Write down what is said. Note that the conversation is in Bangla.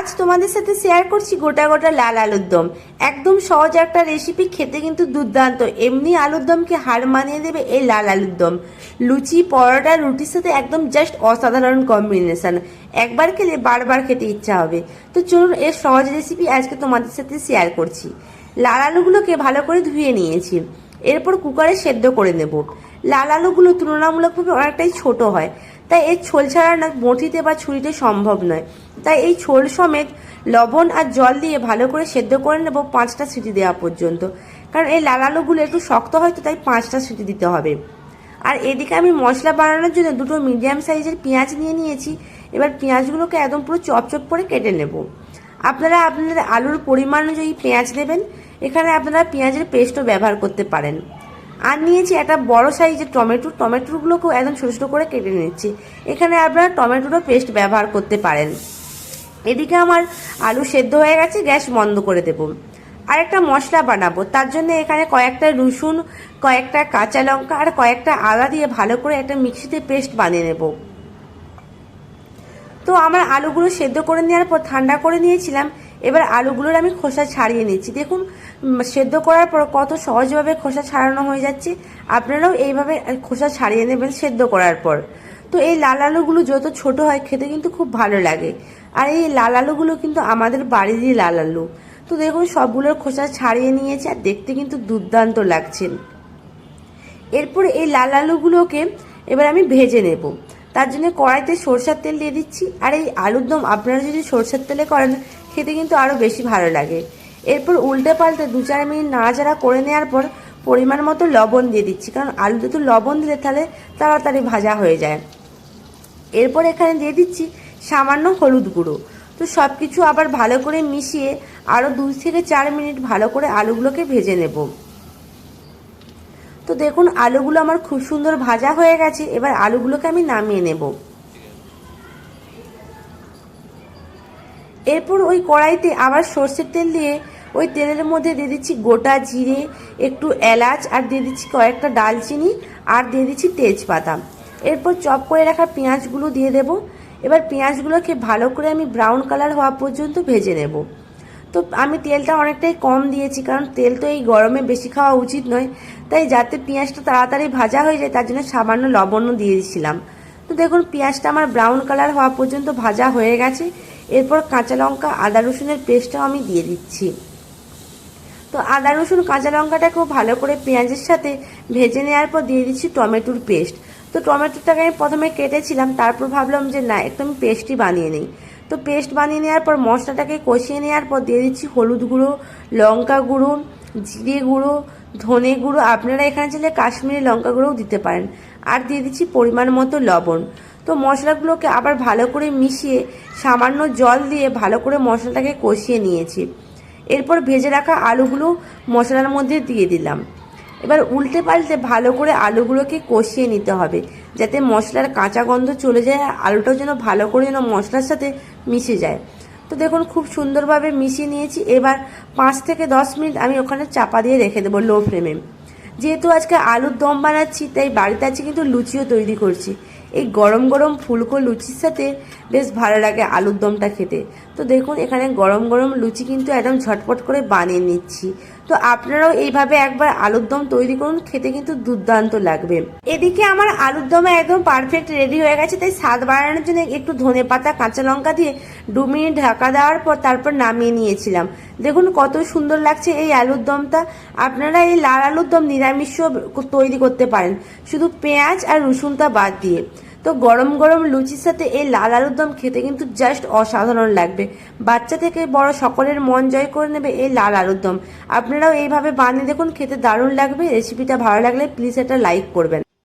আজ তোমাদের সাথে শেয়ার করছি গোটা গোটা লাল আলুর দম। একদম সহজ একটা রেসিপি খেতে কিন্তু দুর্দান্ত। এমনি আলুর দমকে হার মানিয়ে দেবে এই লাল আলুর দম। লুচি, পরোটা, রুটির সাথে একদম জাস্ট অসাধারণ কম্বিনেশন একবার খেলে বারবার খেতে ইচ্ছা হবে। তো চলুন এর সহজ রেসিপি আজকে তোমাদের সাথে শেয়ার করছি। লাল আলুগুলোকে ভালো করে ধুয়ে নিয়েছি। এরপর কুকারে সেদ্ধ করে নেব। লাল আলুগুলো তুলনামূলকভাবে অনেকটাই ছোট হয়। তাই এর ছোল ছাড়া না বঁটিতে বা ছুরিতে সম্ভব নয়। তাই এই ছোল সমেত লবণ আর জল দিয়ে ভালো করে সেদ্ধ করে নেব পাঁচটা সিটি দেওয়া পর্যন্ত। কারণ এই লাল আলুগুলো একটু শক্ত হয় তো তাই পাঁচটা সিটি দিতে হবে। আর এদিকে আমি মশলা বানানোর জন্য দুটো মিডিয়াম সাইজের পেঁয়াজ নিয়ে নিয়েছি। এবার পেঁয়াজগুলোকে একদম পুরো চপচপ করে কেটে নেব। আপনারা আপনাদের আলুর পরিমাণ অনুযায়ী পেঁয়াজ নেবেন এখানে আপনারা পেঁয়াজের পেস্টও ব্যবহার করতে পারেন। আর নিয়েছি একটা বড় সাইজের টমেটো। টমেটোগুলোকেও একদম ছোটো ছোটো করে কেটে নিচ্ছি। এখানে আপনারা টমেটোরও পেস্ট ব্যবহার করতে পারেন। এদিকে আমার আলু সেদ্ধ হয়ে গেছে, গ্যাস বন্ধ করে দেব। আর একটা মশলা বানাবো। তার জন্য এখানে কয়েকটা রসুন, কয়েকটা কাঁচা লঙ্কা আর কয়েকটা আদা দিয়ে ভালো করে একটা মিক্সিতে পেস্ট বানিয়ে নেব। তো আমার আলুগুলো সেদ্ধ করে নেওয়ার পর ঠান্ডা করে নিয়েছিলাম। এবার আলুগুলোর আমি খোসা ছাড়িয়ে নিচ্ছি। দেখুন সেদ্ধ করার পর কত সহজভাবে খোসা ছাড়ানো হয়ে যাচ্ছে। আপনারাও এইভাবে খোসা ছাড়িয়ে নেবেন সেদ্ধ করার পর। তো এই লাল আলুগুলো যত ছোট হয়, খেতে কিন্তু খুব ভালো লাগে। আর এই লাল আলুগুলো কিন্তু আমাদের বাড়িরই লাল আলু। তো দেখুন, সবগুলোর খোসা ছাড়িয়ে নিয়েছে আর দেখতে কিন্তু দুর্দান্ত লাগছে। এরপর এই লাল আলুগুলোকে এবার আমি ভেজে নেব। তার জন্য কড়াইতে সরষের তেল দিয়ে দিচ্ছি। আর এই আলুর দম, আপনারা যদি সরষের তেলে করেন খেতে কিন্তু আরও বেশি ভালো লাগে। এরপর উল্টে পাল্টে দু চার মিনিট নাড়াচাড়া করে নেওয়ার পর পরিমাণ মতো লবণ দিয়ে দিচ্ছি, কারণ আলুতে তো লবণ দিলে তাহলে তাড়াতাড়ি ভাজা হয়ে যায়। এরপর এখানে দিয়ে দিচ্ছি সামান্য হলুদ গুঁড়ো। তো সব কিছু আবার ভালো করে মিশিয়ে আরও দুই থেকে চার মিনিট ভালো করে আলুগুলোকে ভেজে নেব। তো দেখুন, আলুগুলো আমার খুব সুন্দর ভাজা হয়ে গেছে, এবার আলুগুলোকে আমি নামিয়ে নেব। এরপর ওই কড়াইতে আবার সর্ষের তেল দিয়ে ওই তেলের মধ্যে দিয়ে দিচ্ছি গোটা জিরে, একটু এলাচ আর দিয়ে দিচ্ছি কয়েকটা ডালচিনি আর দিয়ে দিচ্ছি তেজপাতা। এরপর চপ করে রাখা পেঁয়াজগুলো দিয়ে দেব। এবার পেঁয়াজগুলোকে ভালো করে আমি ব্রাউন কালার হওয়া পর্যন্ত ভেজে নেব। তো আমি তেলটা অনেকটাই কম দিয়েছি, কারণ তেল তো এই গরমে বেশি খাওয়া উচিত নয়। তাই যাতে পেঁয়াজটা তাড়াতাড়ি ভাজা হয়ে যায়, তার জন্য সামান্য লবণও দিয়ে দিয়েছিলাম তো দেখুন, পেঁয়াজটা আমার ব্রাউন কালার হওয়া পর্যন্ত ভাজা হয়ে গেছে। এরপর কাঁচা লঙ্কা, আদা রসুনের পেস্টটাও আমি দিয়ে দিচ্ছি। তো আদা রসুন, কাঁচা লঙ্কাটাকেও ভালো করে পেঁয়াজের সাথে ভেজে নেওয়ার পর দিয়ে দিচ্ছি টমেটোর পেস্ট। তো টমেটোটাকে আমি প্রথমে কেটেছিলাম, তারপর ভাবলাম যে না একটু আমি পেস্টই বানিয়ে নিই। তো পেস্ট বানিয়ে নেওয়ার পর মশলাটাকে কষিয়ে নেওয়ার পর দিয়ে দিচ্ছি হলুদ গুঁড়ো, লঙ্কা গুঁড়ো, জিরে গুঁড়ো, ধনে গুঁড়ো। আপনারা এখানে চাইলে কাশ্মীরি লঙ্কা গুঁড়োও দিতে পারেন। আর দিয়ে দিচ্ছি পরিমাণ মতো লবণ। তো মশলাগুলোকে আবার ভালো করে মিশিয়ে সামান্য জল দিয়ে ভালো করে মশলাটাকে কষিয়ে নিয়েছি। এরপর ভেজে রাখা আলুগুলো মশলার মধ্যে দিয়ে দিলাম। এবার উল্টে পাল্টে ভালো করে আলুগুলোকে কষিয়ে নিতে হবে, যাতে মশলার কাঁচা গন্ধ চলে যায় আলুটাও যেন ভালো করে যেন মশলার সাথে মিশে যায়। তো দেখুন, খুব সুন্দরভাবে মিশিয়ে নিয়েছি। এবার পাঁচ থেকে দশ মিনিট আমি ওখানে চাপা দিয়ে রেখে দেবো লো ফ্লেমে। যেহেতু আজকে আলুর দম বানাচ্ছি, তাই বাড়িতে আছে কিন্তু লুচিও তৈরি করছি। এই গরম গরম ফুলকো লুচির সাথে বেশ ভালো লাগে আলুর দমটা খেতে। তো দেখুন, এখানে গরম গরম লুচি কিন্তু একদম ঝটপট করে বানিয়ে নিচ্ছি। তো আপনারাও এইভাবে একবার আলুর দম তৈরি করুন, খেতে কিন্তু দুর্দান্ত লাগবে। এদিকে আমার আলুর দমে একদম পারফেক্ট রেডি হয়ে গেছে, তাই স্বাদ বাড়ানোর জন্য একটু ধনে পাতা, কাঁচা লঙ্কা দিয়ে দু মিনিট ঢাকা দেওয়ার পর তারপর নামিয়ে নিয়েছিলাম। দেখুন কত সুন্দর লাগছে এই আলুর দমটা। আপনারা এই লাল আলুর দম নিরামিষও তৈরি করতে পারেন। শুধু পেঁয়াজ আর রসুনটা বাদ দিয়ে। তো গরম গরম লুচির সাথে এই লাল আলুর দম খেতে কিন্তু জাস্ট অসাধারণ লাগবে। বাচ্চা থেকে বড় সকলের মন জয় করে নেবে এই লাল আলুর দম। আপনারাও এইভাবে বানিয়ে দেখুন, খেতে দারুণ লাগবে। রেসিপিটা ভালো লাগলে প্লিজ এটা লাইক করবেন।